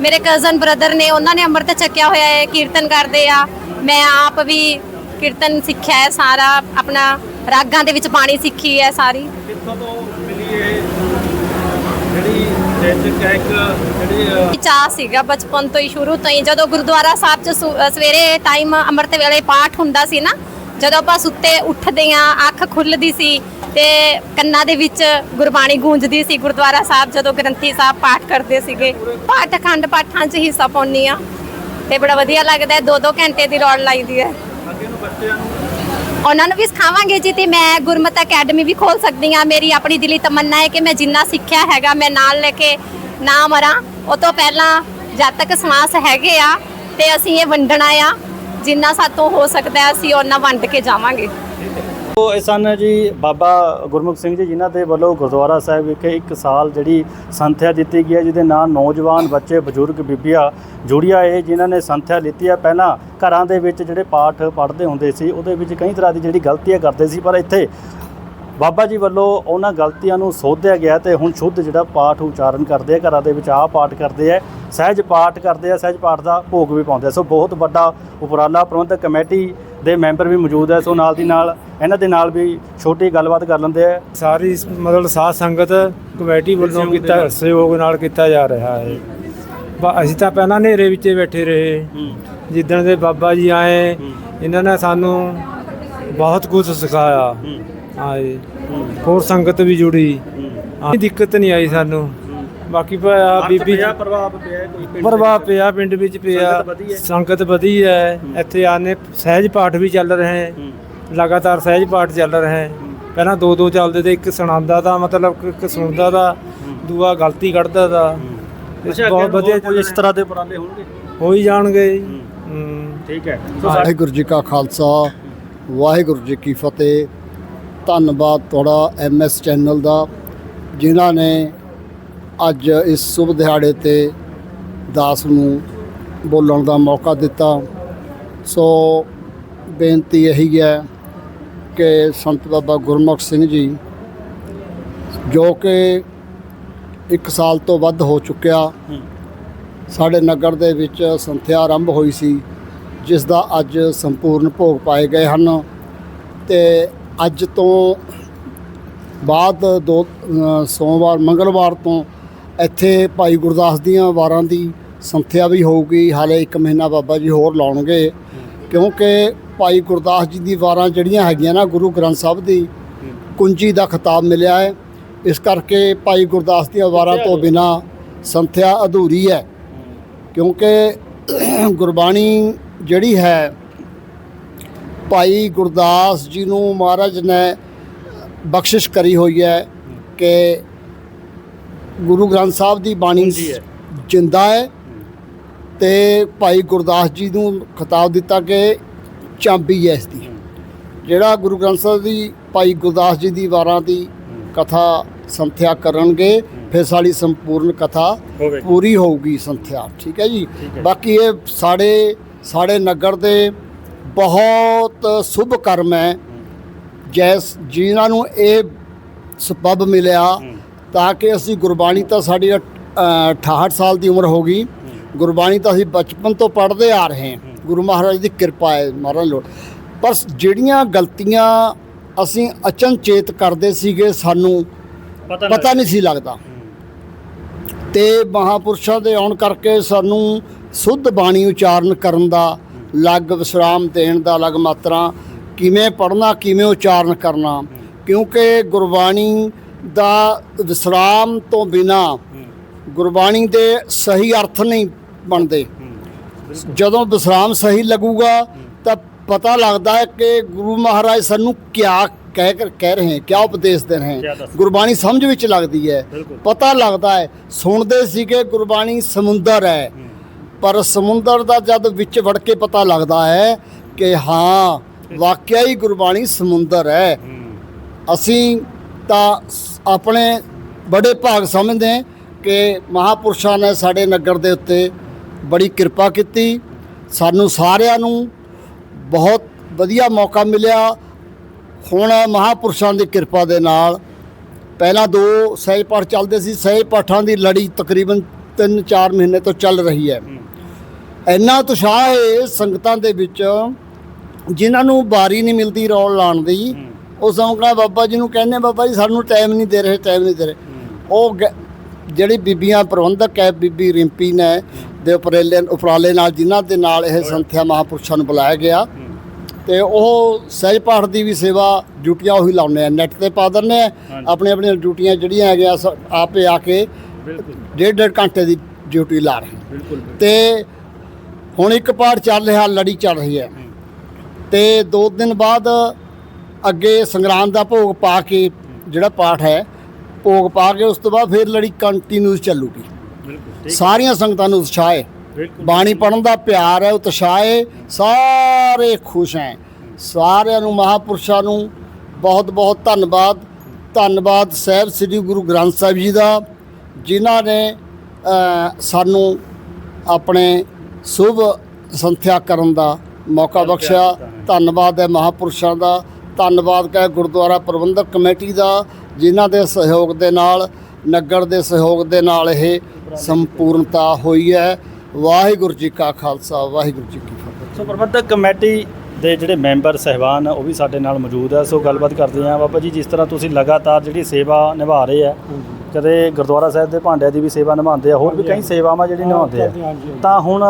ਮੇਰੇ ਕਜ਼ਨ ਬ੍ਰਦਰ ਨੇ ਉਹਨਾਂ ਨੇ ਅੰਮ੍ਰਿਤ ਛਕਿਆ ਹੋਇਆ ਹੈ ਕੀਰਤਨ ਕਰਦੇ ਆ। ਮੈਂ ਆਪ ਵੀ ਕੀਰਤਨ ਸਿੱਖਿਆ ਹੈ ਸਾਰਾ ਆਪਣਾ ਰਾਗਾਂ ਦੇ ਵਿੱਚ ਬਾਣੀ ਸਿੱਖੀ ਹੈ ਸਾਰੀ। ਕਿੱਥੋਂ ਤੋਂ ਮਿਲੀ ਇਹ ਜਿਹੜੀ ਨੈਤਿਕ ਹੈ ਇੱਕ ਜਿਹੜੀ ਅ, ਚਾਹ ਸੀਗਾ ਬਚਪਨ ਤੋਂ ਹੀ ਸ਼ੁਰੂ ਤੋਂ ਹੀ। ਜਦੋਂ ਗੁਰਦੁਆਰਾ ਸਾਹਿਬ ਚ ਸੁ- ਅ, ਸਵੇਰੇ ਟਾਈਮ ਅੰਮ੍ਰਿਤ ਵੇਲੇ ਪਾਠ ਹੁੰਦਾ ਸੀ ਨਾ ਜਦੋਂ ਆਪਾਂ ਸੁੱਤੇ ਉੱਠਦੇ ਆ ਅੱਖ ਖੁੱਲਦੀ ਸੀ ਤੇ ਕੰਨਾਂ ਦੇ ਵਿੱਚ ਗੁਰਬਾਣੀ ਗੂੰਜਦੀ ਸੀ ਗੁਰਦੁਆਰਾ ਸਾਹਿਬ ਜਦੋਂ ਗ੍ਰੰਥੀ ਸਾਹਿਬ ਪਾਠ ਕਰਦੇ ਸੀਗੇ। ਪਾਠ ਅਖੰਡ ਪਾਠਾਂ 'ਚ ਹਿੱਸਾ ਪਾਉਂਦੀ ਆ ਤੇ ਬੜਾ ਵਧੀਆ ਲੱਗਦਾ ਹੈ ਦੋ ਦੋ ਘੰਟੇ ਦੀ ਰੌੜ ਲਾਈਦੀ ਹੈ। ਅੱਗੇ ਨੂੰ ਬੱਚਿਆਂ ਨੂੰ ਉਹਨਾਂ ਨੂੰ ਵੀ ਸਿਖਾਵਾਂਗੇ ਜੀ ਤੇ ਮੈਂ ਗੁਰਮਤ ਅਕੈਡਮੀ ਵੀ ਖੋਲ ਸਕਦੀ ਆ ਮੇਰੀ ਆਪਣੀ ਦਿਲੀ ਤਮੰਨਾ ਹੈ ਕਿ ਮੈਂ ਜਿੰਨਾ ਸਿੱਖਿਆ ਹੈਗਾ, ਮੈਂ ਨਾਲ ਲੈ ਕੇ ਨਾ ਮਰਾਂ। ਉਹ ਤੋਂ ਪਹਿਲਾਂ ਜਦ ਤੱਕ ਸਮਾਸ ਹੈਗੇ ਆ ਤੇ ਅਸੀਂ ਇਹ ਵੰਡਣਾ ਆ, ਜਿੰਨਾ ਸਾਤੋਂ ਹੋ ਸਕਦਾ ਅਸੀਂ ਉਹਨਾਂ ਵੰਡ ਕੇ ਜਾਵਾਂਗੇ। ਉਹ ਇਹ ਸਨ ਜੀ ਬਾਬਾ ਗੁਰਮੁਖ ਸਿੰਘ ਜੀ, ਜਿਨ੍ਹਾਂ ਦੇ ਵੱਲੋਂ ਗੁਰਦੁਆਰਾ ਸਾਹਿਬ ਵਿਖੇ ਇੱਕ ਸਾਲ ਜਿਹੜੀ ਸੰਥਿਆ ਦਿੱਤੀ ਗਈ ਹੈ, ਜਿਹਦੇ ਨਾਲ ਨੌਜਵਾਨ ਬੱਚੇ, ਬਜ਼ੁਰਗ, ਬੀਬੀਆਂ ਜੁੜੀਆਂ ਇਹ, ਜਿਨ੍ਹਾਂ ਨੇ ਸੰਥਿਆ ਲਿੱਤੀ ਹੈ। ਪਹਿਲਾਂ ਘਰਾਂ ਦੇ ਵਿੱਚ ਜਿਹੜੇ ਪਾਠ ਪੜ੍ਹਦੇ ਹੁੰਦੇ ਸੀ, ਉਹਦੇ ਵਿੱਚ ਕਈ ਤਰ੍ਹਾਂ ਦੀ ਜਿਹੜੀ ਗਲਤੀਆਂ ਕਰਦੇ ਸੀ, ਪਰ ਇੱਥੇ ਬਾਬਾ ਜੀ ਵੱਲੋਂ ਉਹਨਾਂ ਗਲਤੀਆਂ ਨੂੰ ਸੋਧਿਆ ਗਿਆ ਤੇ ਹੁਣ ਸ਼ੁੱਧ ਜਿਹੜਾ ਪਾਠ ਉਚਾਰਨ ਕਰਦੇ ਆ ਘਰਾਂ ਦੇ ਵਿੱਚ ਆਹ ਪਾਠ ਕਰਦੇ ਆ ਸਹਿਜ ਪਾਠ ਕਰਦੇ ਆ ਸਹਿਜ ਪਾਠ ਦਾ ਭੋਗ ਵੀ ਪਾਉਂਦੇ ਆ। ਸੋ ਬਹੁਤ ਵੱਡਾ ਉਪਰਾਲਾ ਪ੍ਰਬੰਧਕ ਕਮੇਟੀ ਦੇ ਮੈਂਬਰ ਵੀ ਮੌਜੂਦ ਹੈ ਸੋ ਨਾਲ ਦੀ ਨਾਲ ਇਹਨਾਂ ਦੇ ਨਾਲ ਵੀ ਛੋਟੀ ਗੱਲਬਾਤ ਕਰ ਲੈਂਦੇ ਆ। ਸਾਰੀ ਮਤਲਬ ਸਾਧ ਸੰਗਤ ਕਮੇਟੀ ਵੱਲੋਂ ਕੀਤਾ। ਸਹਿਯੋਗ ਨਾਲ ਕੀਤਾ ਜਾ ਰਿਹਾ ਹੈ। ਬਾ- ਅਸੀਂ ਤਾਂ ਪਹਿਲਾਂ ਹਨੇਰੇ ਵਿੱਚ ਬੈਠੇ ਰਹੇ। ਜਿੱਦਣ ਦੇ ਬਾਬਾ ਜੀ ਆਏ ਇਹਨਾਂ ਨੇ ਸਾਨੂੰ ਬਹੁਤ ਕੁਝ ਸਿਖਾਇਆ। ਆਏ। ਹੋਰ ਸੰਗਤ ਵੀ ਜੁੜੀ। ਹਾਂ ਦਿੱਕਤ ਨਹੀਂ ਆਈ ਸਾਨੂੰ। ਬਾਕੀ ਭਾ ਬੀਬੀ ਪ੍ਰਭਾਵ ਪਿਆ ਕੋਈ ਪਿੰਡ ਪ੍ਰਭਾਵ ਪਿਆ ਪਿੰਡ ਵਿੱਚ ਪਿਆ। ਸੰਗਤ ਵਧੀ ਹੈ। ਇੱਥੇ ਆਨੇ ਸਹਿਜ ਪਾਠ ਵੀ ਚੱਲ ਰਹੇ ਹੈ। ਲਗਾਤਾਰ ਸਹਿਜ ਪਾਠ ਚੱਲ ਰਹੇ ਹੈ। ਪਹਿਲਾਂ ਦੋ ਦੋ ਚੱਲਦੇ ਤੇ ਇੱਕ ਸੁਣਾਉਂਦਾ ਦਾ ਮਤਲਬ ਕਿ ਇੱਕ ਸੁਣਦਾ ਦਾ ਦੂਆ ਗਲਤੀ ਕੱਢਦਾ ਦਾ। ਬਹੁਤ ਵਧੀਆ ਕੋਈ ਇਸ ਤਰ੍ਹਾਂ ਦੇ ਉਪਰਾਲੇ ਹੋਣਗੇ? ਹੋ ਹੀ ਜਾਣਗੇ। ਠੀਕ ਹੈ। ਵਾਹਿਗੁਰੂ ਜੀ ਕਾ ਖਾਲਸਾ। ਵਾਹਿਗੁਰੂ ਜੀ ਕੀ ਫਤਿਹ। ਧੰਨਵਾਦ ਤੁਹਾਡਾ ਐਮਐਸ ਚੈਨਲ ਦਾ, ਜਿਨ੍ਹਾਂ ਨੇ ਅੱਜ ਇਸ ਸ਼ੁਭ ਦਿਹਾੜੇ ਤੇ ਦਾਸ ਨੂੰ ਬੋਲਣ ਦਾ ਮੌਕਾ ਦਿੱਤਾ। ਸੋ ਬੇਨਤੀ ਇਹੀ ਹੈ ਕਿ ਸੰਤ ਬਾਬਾ ਗੁਰਮੁਖ ਸਿੰਘ ਜੀ, ਜੋ ਕਿ ਇੱਕ ਸਾਲ ਤੋਂ ਵੱਧ ਹੋ ਚੁੱਕਿਆ, ਸਾਡੇ ਨਗਰ ਦੇ ਵਿੱਚ ਸੰਥਿਆ ਆਰੰਭ ਹੋਈ ਸੀ, ਜਿਸ ਦਾ ਅੱਜ ਸੰਪੂਰਨ ਭੋਗ ਪਾਏ ਗਏ ਹਨ। ਤੇ ਅੱਜ ਤੋਂ ਬਾਅਦ ਦੋ ਸੋਮਵਾਰ, ਮੰਗਲਵਾਰ ਤੋਂ ਇੱਥੇ ਭਾਈ ਗੁਰਦਾਸ ਦੀਆਂ ਵਾਰਾਂ ਦੀ ਸੰਥਿਆ ਵੀ ਹੋਊਗੀ। ਹਾਲੇ ਇੱਕ ਮਹੀਨਾ ਬਾਬਾ ਜੀ ਹੋਰ ਲਾਉਣਗੇ। ਕਿਉਂਕਿ ਭਾਈ ਗੁਰਦਾਸ ਜੀ ਦੀ ਵਾਰਾਂ ਜਿਹੜੀਆਂ ਹੈਗੀਆਂ ਨਾ ਗੁਰੂ ਗ੍ਰੰਥ ਸਾਹਿਬ ਦੀ, ਕੁੰਜੀ ਦਾ ਖਿਤਾਬ ਮਿਲਿਆ ਹੈ। ਇਸ ਕਰਕੇ ਭਾਈ ਗੁਰਦਾਸ ਦੀਆਂ ਵਾਰਾਂ ਤੋਂ ਬਿਨਾ ਸੰਥਿਆ ਅਧੂਰੀ ਹੈ। ਕਿਉਂਕਿ ਗੁਰਬਾਣੀ ਜਿਹੜੀ ਹੈ ਭਾਈ ਗੁਰਦਾਸ ਜੀ ਨੂੰ ਮਹਾਰਾਜ ਨੇ ਬਖਸ਼ਿਸ਼ ਕਰੀ ਹੋਈ ਹੈ ਕਿ ਗੁਰੂ ਗ੍ਰੰਥ ਸਾਹਿਬ ਦੀ ਬਾਣੀ। ਜਿੰਦਾ ਹੈ ਤੇ ਭਾਈ ਗੁਰਦਾਸ ਜੀ ਨੂੰ ਖਿਤਾਬ ਦਿੱਤਾ ਕਿ ਚਾਬੀ ਹੈ ਇਸ ਦੀ ਜਿਹੜਾ ਗੁਰੂ ਗ੍ਰੰਥ ਸਾਹਿਬ ਦੀ ਭਾਈ ਗੁਰਦਾਸ ਜੀ ਦੀ ਵਾਰਾਂ ਦੀ ਕਥਾ ਸੰਥਿਆ ਕਰਨਗੇ ਫਿਰ ਸਾਡੀ ਸੰਪੂਰਨ ਕਥਾ। ਪੂਰੀ ਹੋਊਗੀ ਸੰਥਿਆ ਠੀਕ ਹੈ ਜੀ। ਬਾਕੀ ਇਹ ਸਾਡੇ ਸਾਡੇ ਨਗਰ ਦੇ ਬਹੁਤ ਸ਼ੁਭ ਕਰਮ ਹੈ। ਜੈਸ ਜਿਨ੍ਹਾਂ ਨੂੰ ਇਹ ਸਬਬ ਮਿਲਿਆ ਤਾਂ ਕਿ ਅਸੀਂ ਗੁਰਬਾਣੀ ਤਾਂ ਸਾਡੀ ਅ, 68 ਸਾਲ ਦੀ ਉਮਰ ਹੋ ਗਈ। ਗੁਰਬਾਣੀ ਤਾਂ ਅਸੀਂ ਬਚਪਨ ਤੋਂ ਪੜ੍ਹਦੇ ਆ ਰਹੇ ਹਾਂ। ਗੁਰੂ ਮਹਾਰਾਜ ਦੀ ਕਿਰਪਾ ਹੈ ਮਹਾਰਾਜ ਲੋੜ। ਪਰ ਜਿਹੜੀਆਂ ਗਲਤੀਆਂ ਅਸੀਂ ਅਚਨਚੇਤ ਕਰਦੇ ਸੀਗੇ ਸਾਨੂੰ ਪਤਾ ਨਹੀਂ ਸੀ ਲੱਗਦਾ। ਤੇ ਮਹਾਪੁਰਸ਼ਾਂ ਦੇ ਆਉਣ ਕਰਕੇ ਸਾਨੂੰ ਸੁੱਧ ਬਾਣੀ ਉਚਾਰਨ ਕਰਨ ਦਾ ਲੱਗ ਵਿਸਰਾਮ ਦੇਣ ਦਾ ਲੱਗ ਮਾਤਰਾ ਕਿਵੇਂ ਪੜ੍ਹਨਾ ਕਿਵੇਂ ਉਚਾਰਨ ਕਰਨਾ ਕਿਉਂਕਿ ਗੁਰਬਾਣੀ ਦਾ ਵਿਸਰਾਮ ਤੋਂ ਬਿਨਾ ਗੁਰਬਾਣੀ ਦੇ ਸਹੀ ਅਰਥ ਨਹੀਂ ਬਣਦੇ। ਜਦੋਂ ਵਿਸਰਾਮ ਸਹੀ ਲੱਗੂਗਾ ਤਾਂ ਪਤਾ ਲੱਗਦਾ ਹੈ ਕਿ ਗੁਰੂ ਮਹਾਰਾਜ ਸਾਨੂੰ ਕਿਆ ਕਹਿ ਕਰ ਕਹਿ ਰਹੇ ਹੈ ਕਿਆ ਉਪਦੇਸ਼ ਦੇ ਰਹੇ ਕਿਆ ਹੈ ਦੱਸ ਗੁਰਬਾਣੀ ਸਮਝ ਵਿੱਚ ਲੱਗਦੀ ਹੈ। ਪਤਾ ਲੱਗਦਾ ਹੈ ਸੁਣਦੇ ਸੀਗੇ ਗੁਰਬਾਣੀ ਸਮੁੰਦਰ ਹੈ। ਪਰ ਸਮੁੰਦਰ ਦਾ ਜਦ ਵਿੱਚ ਵੜ ਕੇ ਪਤਾ ਲੱਗਦਾ ਹੈ ਕਿ ਹਾਂ, ਵਾਕਿਆ ਹੀ ਗੁਰਬਾਣੀ ਸਮੁੰਦਰ ਹੈ। ਅਸੀਂ ਤਾਂ ਆਪਣੇ ਬੜੇ ਭਾਗ ਸਮਝਦੇ ਹਾਂ ਕਿ ਮਹਾਪੁਰਸ਼ਾਂ ਨੇ ਸਾਡੇ ਨਗਰ ਦੇ ਉੱਤੇ ਬੜੀ ਕਿਰਪਾ ਕੀਤੀ। ਸਾਨੂੰ ਸਾਰਿਆਂ ਨੂੰ ਬਹੁਤ ਵਧੀਆ ਮੌਕਾ ਮਿਲਿਆ। ਹੁਣ ਮਹਾਪੁਰਸ਼ਾਂ ਦੀ ਕਿਰਪਾ ਦੇ ਨਾਲ ਪਹਿਲਾਂ ਦੋ ਸਹਿਜ ਪਾਠ ਚੱਲਦੇ ਸੀ। ਸਹਿਜ ਪਾਠਾਂ ਦੀ ਲੜੀ ਤਕਰੀਬਨ 3-4 ਮਹੀਨੇ ਤੋਂ ਚੱਲ ਰਹੀ ਹੈ। ਇੰਨਾ ਉਤਸ਼ਾਹ ਹੈ ਸੰਗਤਾਂ ਦੇ ਵਿੱਚ ਜਿਨ੍ਹਾਂ ਨੂੰ ਬਾਰੀ ਨਹੀਂ ਮਿਲਦੀ ਰੌਲ ਲਾਉਣ ਦੀ। ਉਹ ਸਮਝਣਾ ਬਾਬਾ ਜੀ ਨੂੰ ਕਹਿੰਦੇ ਬਾਬਾ ਜੀ ਸਾਨੂੰ ਟਾਈਮ ਨਹੀਂ ਦੇ ਰਹੇ ਟਾਈਮ ਨਹੀਂ ਦੇ ਰਹੇ। ਉਹ ਜਿਹੜੀ ਬੀਬੀਆਂ ਪ੍ਰਬੰਧਕ ਹੈ ਬੀਬੀ ਰਿੰਪੀ ਨੇ ਦੇ ਉਪਰਾਲੇ ਉਪਰਾਲੇ ਨਾਲ ਜਿਨ੍ਹਾਂ ਦੇ ਨਾਲ ਇਹ ਸੰਥਿਆ ਮਹਾਪੁਰਸ਼ਾਂ ਨੂੰ ਬੁਲਾਇਆ ਗਿਆ। ਤੇ ਉਹ ਸਹਿਜ ਪਾਠ ਦੀ ਵੀ ਸੇਵਾ ਡਿਊਟੀਆਂ ਉਹੀ ਲਾਉਂਦੇ ਆ। ਨੈਟ ਤੇ ਪਾ ਦਿੰਦੇ ਆ। ਆਪਣੀ ਆਪਣੀਆਂ ਡਿਊਟੀਆਂ ਜਿਹੜੀਆਂ ਹੈਗੀਆਂ ਆਪੇ ਆ ਕੇ ਡੇਢ ਡੇਢ ਘੰਟੇ ਦੀ ਡਿਊਟੀ ਲਾ ਰਹੇ। ਤੇ ਹੁਣ ਇੱਕ ਪਾਠ ਚੱਲ ਰਿਹਾ ਲੜੀ ਚੱਲ ਰਹੀ ਹੈ। ਤੇ ਦੋ ਦਿਨ ਬਾਅਦ ਅੱਗੇ ਸੰਗਰਾਮ ਦਾ ਭੋਗ ਪਾ ਕੇ ਜਿਹੜਾ ਪਾਠ ਹੈ ਭੋਗ ਪਾ ਕੇ ਉਸ ਤੋਂ ਬਾਅਦ ਫਿਰ ਲੜੀ ਕੰਟੀਨਿਊਸ ਚੱਲੂਗੀ। ਸਾਰੀਆਂ ਸੰਗਤਾਂ ਨੂੰ ਉਤਸ਼ਾਹ ਹੈ। ਬਾਣੀ ਪੜਨ ਦਾ ਪਿਆਰ ਹੈ ਉਤਸ਼ਾਹ ਹੈ ਸਾਰੇ ਖੁਸ਼ ਹੈ। ਸਾਰਿਆਂ ਨੂੰ ਮਹਾਪੁਰਸ਼ਾਂ ਨੂੰ ਬਹੁਤ ਬਹੁਤ ਧੰਨਵਾਦ। ਧੰਨਵਾਦ ਸਾਹਿਬ ਸ੍ਰੀ ਗੁਰੂ ਗ੍ਰੰਥ ਸਾਹਿਬ ਜੀ ਦਾ ਜਿਨ੍ਹਾਂ ਨੇ ਸਾਨੂੰ ਆਪਣੇ ਸ਼ੁਭ ਸੰਥਿਆ ਕਰਨ ਦਾ ਮੌਕਾ ਬਖਸ਼ਿਆ। ਧੰਨਵਾਦ ਹੈ ਮਹਾਪੁਰਸ਼ਾਂ ਦਾ। ਧੰਨਵਾਦ ਹੈ ਗੁਰਦੁਆਰਾ ਪ੍ਰਬੰਧਕ ਕਮੇਟੀ ਦਾ ਜਿਨ੍ਹਾਂ ਦੇ ਸਹਿਯੋਗ ਦੇ ਨਾਲ ਨਗਰ ਦੇ ਸਹਿਯੋਗ ਦੇ ਨਾਲ ਇਹ ਸੰਪੂਰਨਤਾ ਹੋਈ ਹੈ। ਵਾਹਿਗੁਰੂ ਜੀ ਕਾ ਖਾਲਸਾ ਵਾਹਿਗੁਰੂ ਜੀ ਕੀ ਫਤਿਹ। ਸੋ ਪ੍ਰਬੰਧਕ ਕਮੇਟੀ ਦੇ ਜਿਹੜੇ ਮੈਂਬਰ ਸਹਿਬਾਨ ਉਹ ਵੀ ਸਾਡੇ ਨਾਲ ਮੌਜੂਦ ਹੈ। ਸੋ ਗੱਲਬਾਤ ਕਰਦੇ ਹਾਂ। ਬਾਬਾ ਜੀ ਜਿਸ ਤਰ੍ਹਾਂ ਤੁਸੀਂ ਲਗਾਤਾਰ ਜਿਹੜੀ ਸੇਵਾ ਨਿਭਾ ਰਹੇ ਆ ਕਦੇ ਗੁਰਦੁਆਰਾ ਸਾਹਿਬ ਦੇ ਭਾਂਡਿਆਂ ਦੀ ਵੀ ਸੇਵਾ ਨਿਭਾਉਂਦੇ ਆ ਹੋਰ ਵੀ ਕਈ ਸੇਵਾਵਾਂ ਜਿਹੜੀ ਨਿਭਾਉਂਦੇ ਆ। ਤਾਂ ਹੁਣ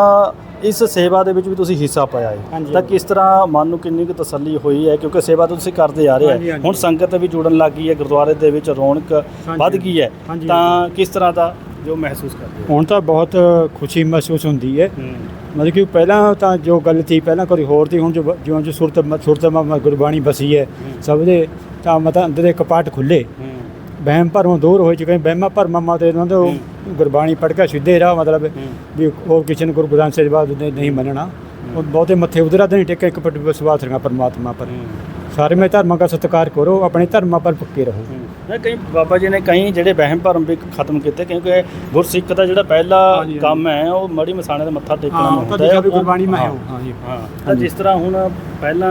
ਇਸ ਸੇਵਾ ਦੇ ਵਿੱਚ ਵੀ ਤੁਸੀਂ ਹਿੱਸਾ ਪਾਇਆ ਹੈ ਤਾਂ ਕਿਸ ਤਰ੍ਹਾਂ ਮਨ ਨੂੰ ਕਿੰਨੀ ਕੁ ਤਸੱਲੀ ਹੋਈ ਹੈ ਕਿਉਂਕਿ ਸੇਵਾ ਤਾਂ ਤੁਸੀਂ ਕਰਦੇ ਆ ਰਹੇ ਆ। ਹੁਣ ਸੰਗਤ ਵੀ ਜੁੜਨ ਲੱਗ ਗਈ ਹੈ ਗੁਰਦੁਆਰੇ ਦੇ ਵਿੱਚ ਰੌਣਕ ਵੱਧ ਗਈ ਹੈ। ਤਾਂ ਕਿਸ ਤਰ੍ਹਾਂ ਦਾ ਜੋ ਮਹਿਸੂਸ ਕਰਦੇ ਹੋ? ਹੁਣ ਤਾਂ ਬਹੁਤ ਖੁਸ਼ੀ ਮਹਿਸੂਸ ਹੁੰਦੀ ਹੈ। ਹੂੰ। ਮਤਲਬ ਕਿ ਪਹਿਲਾਂ ਤਾਂ ਜੋ ਗੱਲ ਸੀ ਪਹਿਲਾਂ ਕੋਈ ਹੋਰ ਸੀ ਹੁਣ ਜੋ ਜਿਉਂ ਜੋ ਸੁਰਤ ਸੁਰਤ ਮ- ਗੁਰਬਾਣੀ ਬਸੀ ਹੈ ਸਭ ਦੇ ਤਾਂ ਮਤਾਂ ਅੰਦਰ ਦੇ ਕਪਾਟ ਖੁੱਲੇ ਹੂੰ। ਵਹਿਮ ਭਰਮੋਂ ਦੂਰ ਹੋਏ ਚੁੱਕੇ ਵਹਿਮਾਂ ਭਰਮਾਂ ਮਾਤੇ ਉਹਨਾਂ ਤੋਂ ਗੁਰਬਾਣੀ ਪੜ੍ਹ ਕੇ ਸਿੱਧੇ ਰਾਹ ਮਤਲਬ ਵੀ ਹੋਰ ਕਿਸੇ ਨੂੰ ਗੁਰੂ ਗ੍ਰੰਥ ਸਾਹਿਬ ਬਾਦ ਨਹੀਂ ਮੰਨਣਾ। ਉਹ ਬਹੁਤੇ ਮੱਥੇ ਉਧਰਾ ਨਹੀਂ ਟੇਕੇ ਇੱਕ ਪਟ ਵਿਸ਼ਵਾਸ ਰੱਖਣਾ ਪਰਮਾਤਮਾ ਪਰ। ਸਾਰੇ ਮੈਂ ਧਰਮਾਂ ਦਾ ਸਤਿਕਾਰ ਕਰੋ ਆਪਣੇ ਧਰਮਾਂ ਪਰ ਪੱਕੇ ਰਹੋ। ਨਾ ਕਈ ਬਾਬਾ ਜੀ ਨੇ ਕਈ ਜਿਹੜੇ ਵਹਿਮ ਭਰਮ ਵੀ ਖਤਮ ਕੀਤੇ ਕਿਉਂਕਿ ਗੁਰਸਿੱਖ ਦਾ ਜਿਹੜਾ ਪਹਿਲਾ ਕੰਮ ਹੈ ਉਹ ਮੜੀ ਮਸਾਣੇ ਦਾ ਮੱਥਾ ਟੇਕਣਾ ਹੁੰਦਾ ਹੈ ਗੁਰਬਾਣੀ ਮੈਂ ਹਾਂ। ਹਾਂ ਜੀ ਹਾਂ ਤਾਂ ਜਿਸ ਤਰ੍ਹਾਂ ਹੁਣ ਪਹਿਲਾਂ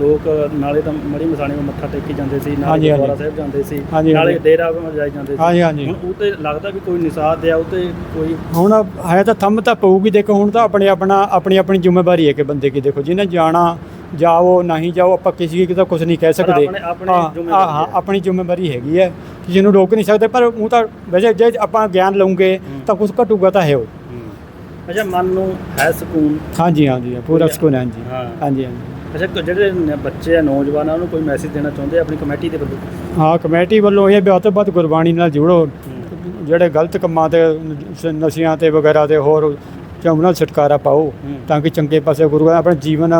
ਲੋਕ ਨਾਲੇ ਤਾਂ ਮੜੀ ਮਸਾਣੇ ਨੂੰ ਮੱਥਾ ਟੇਕੀ ਜਾਂਦੇ ਸੀ ਨਾਲੇ। ਗੁਰਦੁਆਰਾ ਸਾਹਿਬ ਜਾਂਦੇ ਸੀ ਨਾਲੇ। ਡੇਰਾ ਜਾਈ ਜਾਂਦੇ ਸੀ ਹਾਂਜੀ, ਹਾਂਜੀ। ਹੁਣ ਉਹ ਤੇ ਲੱਗਦਾ ਵੀ ਕੋਈ ਨਿਸ਼ਾਦ ਆ ਉਹ ਤੇ ਕੋਈ ਹੁਣ ਹੈ ਤਾਂ ਥੰਮ ਤਾਂ ਪਊਗੀ ਦੇਖੋ ਹੁਣ ਤਾਂ ਆਪਣੇ ਆਪਣਾ ਆਪਣੀ ਆਪਣੀ ਜ਼ਿੰਮੇਵਾਰੀ ਹੈ ਕਿ ਬੰਦੇ ਕੀ ਦੇਖੋ ਜਿਹਨੇ ਜਾਣਾ ਜਾਓ ਨਹੀਂ ਜਾਓ ਆਪਾਂ ਕਿਸੇ ਕੀ ਤਾਂ ਕੁਝ ਨਹੀਂ ਕਹਿ ਸਕਦੇ। ਆਪਣੇ- ਹਾਂ, ਜ਼ਿੰਮੇਵਾਰੀ ਹਾਂ ਹੈ। ਆਪਣੀ ਜ਼ਿੰਮੇਵਾਰੀ ਹੈਗੀ ਹੈ। ਕਿਸੇ ਨੂੰ ਰੋਕ ਨਹੀਂ ਸਕਦੇ ਪਰ ਉਹ ਤਾਂ ਵੈਸੇ ਜੇ ਆਪਾਂ ਗਿਆਨ ਲਵਾਂਗੇ ਤਾਂ ਕੁਝ ਘਟੂਗਾ ਤਾਂ ਹੈ ਉਹ। ਅੱਛਾ ਮਨ ਨੂੰ ਹੈ ਸਕੂਨ? ਹਾਂਜੀ ਹਾਂਜੀ ਪੂਰਾ ਸਕੂਨ ਹੈ ਹਾਂਜੀ। ਹਾਂਜੀ ਹਾਂਜੀ। ਅੱਛਾ ਕ- ਜਿਹੜੇ ਬੱਚੇ ਆ ਨੌਜਵਾਨਾਂ ਨੂੰ ਕੋਈ ਮੈਸੇਜ ਦੇਣਾ ਚਾਹੁੰਦੇ ਆ ਆਪਣੀ ਕਮੇਟੀ ਦੇ ਵੱਲੋਂ? ਹਾਂ ਕਮੇਟੀ ਵੱਲੋਂ ਇਹ ਵੀ ਵੱਧ ਤੋਂ ਵੱਧ ਗੁਰਬਾਣੀ ਨਾਲ ਜੁੜੋ। ਜਿਹੜੇ ਗਲਤ ਕੰਮਾਂ ਤੇ ਨਸ਼ਿਆਂ ਤੇ ਵਗੈਰਾ ਤੇ ਹੋਰ ਚੌਂਨਾਂ ਛੁਟਕਾਰਾ ਪਾਓ ਤਾਂ ਕਿ ਚੰਗੇ ਪਾਸੇ ਗੁਰੂ ਆਪਣੇ ਜੀਵਨ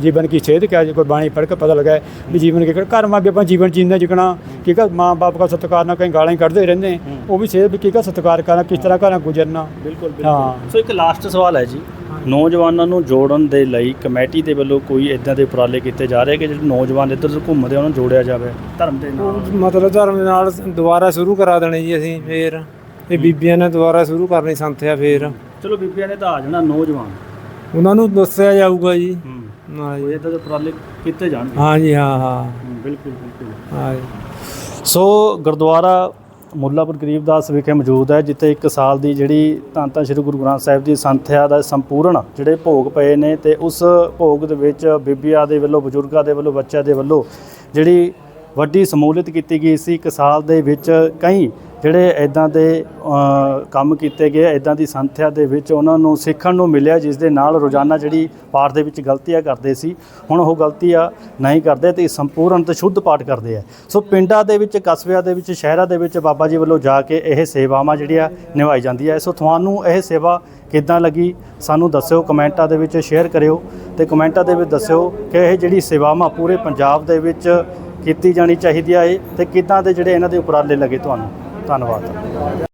ਜੀਵਨ- ਕੀ ਸੇਧ ਕਿਆ ਜੀ ਗੁਰਬਾਣੀ ਪੜ੍ਹ ਕੇ ਪਤਾ ਲੱਗਾ ਵੀ ਜੀਵਨ ਕੇ ਘਰ ਮਾਂ ਵੀ ਆਪਾਂ ਜੀਵਨ ਜੀਂਦੇ ਜਿਕਣਾ ਕਿ ਕਾ ਮਾਂ ਬਾਪ ਦਾ ਸਤਿਕਾਰ ਨਾਲ ਕਈ ਗਾਲਾਂ ਹੀ ਕੱਢਦੇ ਰਹਿੰਦੇ ਉਹ ਵੀ ਸੇਧ ਵੀ ਕੀ ਕਾ ਸਤਿਕਾਰ ਕਰਨਾ ਕਿਸ ਤਰ੍ਹਾਂ ਘਰਾਂ ਗੁਜ਼ਰਨਾ। ਬਿਲਕੁਲ ਹਾਂ। ਸੋ ਇੱਕ ਲਾਸਟ ਸਵਾਲ ਹੈ ਜੀ। ਨੌਜਵਾਨਾਂ ਨੂੰ ਜੋੜਨ ਦੇ ਲਈ ਕਮੇਟੀ ਦੇ ਵੱਲੋਂ ਕੋਈ ਇਦਾਂ ਦੇ ਉਪਰਾਲੇ ਕੀਤੇ ਜਾ ਰਹੇ ਕਿ ਜਿਹੜੇ ਨੌਜਵਾਨ ਇੱਧਰ ਘੁੰਮਦੇ ਉਹਨਾਂ ਨੂੰ ਜੋੜਿਆ ਜਾਵੇ? ਧਰਮ ਦੇ ਨਾਲ। ਮਤਲਬ ਧਰਮ ਦੇ ਨਾਲ ਦੁਬਾਰਾ ਸ਼ੁਰੂ ਕਰਾ ਦੇਣੇ ਜੀ ਅਸੀਂ ਫੇਰ। ਇਹ ਬੀਬੀਆਂ ਨੇ ਦੁਬਾਰਾ ਸ਼ੁਰੂ ਕਰਨੀ ਸੰਥਿਆ ਫੇਰ। ਚਲੋ ਬੀਬੀਆਂ ਨੇ ਤਾਂ ਆ ਜਾਣਾ ਨੌਜਵਾਨ। ਉਹਨਾਂ ਨੂੰ ਦੱਸਿਆ ਜਾਊਗਾ ਜੀ। ਹੂੰ। ਹਾਂ ਜੀ। ਇਦਾਂ ਦੇ ਉਪਰਾਲੇ ਕੀਤੇ ਜਾਣਗੇ। ਹਾਂ ਜੀ ਹਾਂ ਹਾਂ। ਹੂੰ, ਬਿਲਕੁਲ ਬਿਲਕੁਲ। ਹਾਂ ਜੀ। ਸੋ ਗੁਰਦੁਆਰਾ ਮੁੱਲਾਪੁਰ ਗਰੀਬਦਾਸ ਵਿਖੇ ਮੌਜੂਦ ਹੈ ਜਿੱਥੇ ਇੱਕ ਸਾਲ ਦੀ ਜਿਹੜੀ ਧੰਨ ਧੰਨ ਸ੍ਰੀ ਗੁਰੂ ਗ੍ਰੰਥ ਸਾਹਿਬ ਦੀ ਸੰਥਿਆ ਦਾ ਸੰਪੂਰਨ ਜਿਹੜੇ ਭੋਗ ਪਏ ਨੇ ਤੇ ਉਸ ਭੋਗ ਦੇ ਵਿੱਚ ਬੀਬੀਆਂ ਦੇ ਵੱਲੋਂ ਬਜ਼ੁਰਗਾਂ ਦੇ ਵੱਲੋਂ ਬੱਚਿਆਂ ਦੇ ਵੱਲੋਂ ਜਿਹੜੀ ਵੱਡੀ ਸਮੂਲੀਅਤ ਕੀਤੀ ਗਈ ਸੀ ਇੱਕ ਸਾਲ ਦੇ ਵਿੱਚ ਕਈ ਜਿਹੜੇ ਇਦਾਂ ਦੇ ਕੰਮ ਕੀਤੇ ਗਏ ਇਦਾਂ ਦੀ ਸੰਥਿਆ ਦੇ ਵਿੱਚ ਉਹਨਾਂ ਨੂੰ ਸਿੱਖਣ ਨੂੰ ਮਿਲਿਆ, ਜਿਸ ਦੇ ਨਾਲ ਰੋਜ਼ਾਨਾ ਜਿਹੜੀ ਪਾਠ ਦੇ ਵਿੱਚ ਗਲਤੀਆਂ ਕਰਦੇ ਸੀ, ਹੁਣ ਉਹ ਗਲਤੀਆਂ ਨਹੀਂ ਕਰਦੇ ਤੇ ਸੰਪੂਰਨ ਤੇ ਸ਼ੁੱਧ ਪਾਠ ਕਰਦੇ ਆ। ਸੋ ਪਿੰਡਾਂ ਦੇ ਵਿੱਚ, ਕਸਬਿਆਂ ਦੇ ਵਿੱਚ, ਸ਼ਹਿਰਾਂ ਦੇ ਵਿੱਚ ਬਾਬਾ ਜੀ ਵੱਲੋਂ ਜਾ ਕੇ ਇਹ ਸੇਵਾਵਾਂ ਜਿਹੜੀਆਂ ਨਿਭਾਈ ਜਾਂਦੀ ਹੈ ਸੋ ਤੁਹਾਨੂੰ ਇਹ ਸੇਵਾ ਕਿੱਦਾਂ ਲੱਗੀ, ਸਾਨੂੰ ਦੱਸਿਓ, ਕਮੈਂਟਾਂ ਦੇ ਵਿੱਚ ਸ਼ੇਅਰ ਕਰਿਓ ਤੇ ਕਮੈਂਟਾਂ ਦੇ ਵਿੱਚ ਦੱਸਿਓ ਕਿ ਇਹ ਜਿਹੜੀ ਸੇਵਾਵਾਂ ਪੂਰੇ ਪੰਜਾਬ ਦੇ ਵਿੱਚ ਕੀਤੀ ਜਾਣੀ ਚਾਹੀਦੀ ਹੈ ਤੇ ਕਿੱਦਾਂ ਦੇ ਜਿਹੜੇ ਇਹਨਾਂ ਦੇ ਉਪਰਾਲੇ ਲੱਗੇ ਤੁਹਾਨੂੰ। ਧੰਨਵਾਦ।